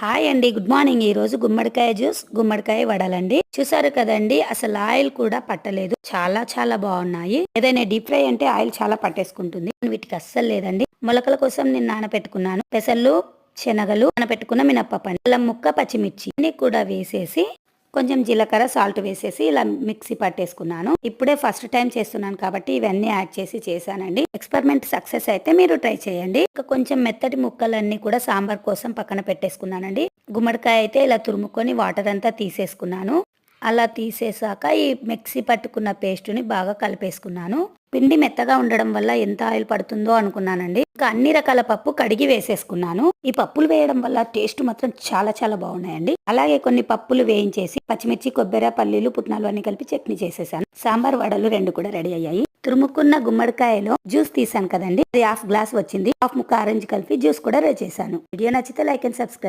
Hi అండి good morning. ఈ రోజు గుమ్మడికాయ జ్యూస్ గుమ్మడికాయ వడలండి. చూసారు కదండి అసలు ఆయిల్ కూడా పట్టలేదు. చాలా చాలా బాగున్నాయి. ఏదైనా డీప్ ఫ్రై అంటే ఆయిల్ చాలా పట్టేసుకుంటుంది. వీటికి అస్సలు లేదండి. మొలకల కోసం నేను నానపెట్టుకున్నాను పెసళ్ళు శనగలు నానపెట్టుకున్న మినప్పప్పు అల్లం ముక్క పచ్చిమిర్చి అన్ని కూడా వేసేసి కొంచెం జీలకర్ర సాల్ట్ వేసేసి ఇలా మిక్సీ పట్టేసుకున్నాను. ఇప్పుడే ఫస్ట్ టైం చేస్తున్నాను కాబట్టి ఇవన్నీ యాడ్ చేసి చేశానండి. ఎక్స్పెరిమెంట్ సక్సెస్ అయితే మీరు ట్రై చేయండి. ఇంకా కొంచెం మెత్తటి ముక్కలన్నీ కూడా సాంబార్ కోసం పక్కన పెట్టేసుకున్నానండి. గుమ్మడికాయ అయితే ఇలా తురుముకొని వాటర్ అంతా తీసేసుకున్నాను. అలా తీసేసాక ఈ మిక్సీ పట్టుకున్న పేస్ట్ని బాగా కలిపేసుకున్నాను. పిండి మెత్తగా ఉండడం వల్ల ఎంత ఆయిల్ పడుతుందో అనుకున్నానండి. ఇంకా అన్ని రకాల పప్పు కడిగి వేసేసుకున్నాను. ఈ పప్పులు వేయడం వల్ల టేస్ట్ మాత్రం చాలా చాలా బాగున్నాయండి. అలాగే కొన్ని పప్పులు వేయించేసి పచ్చిమిర్చి కొబ్బరి పల్లీలు పుట్నాలు అన్ని కలిపి చట్నీ చేసేసాను. సాంబార్ వడలు రెండు కూడా రెడీ అయ్యాయి. తురుముకున్న గుమ్మడికాయలో జ్యూస్ తీసాను కదండి. అది హాఫ్ గ్లాస్ వచ్చింది. హాఫ్ ముక్క ఆరెంజ్ కలిపి జ్యూస్ కూడా రెడీ చేశాను. వీడియో నచ్చితే లైక్ అండ్ సబ్స్క్రైబ్.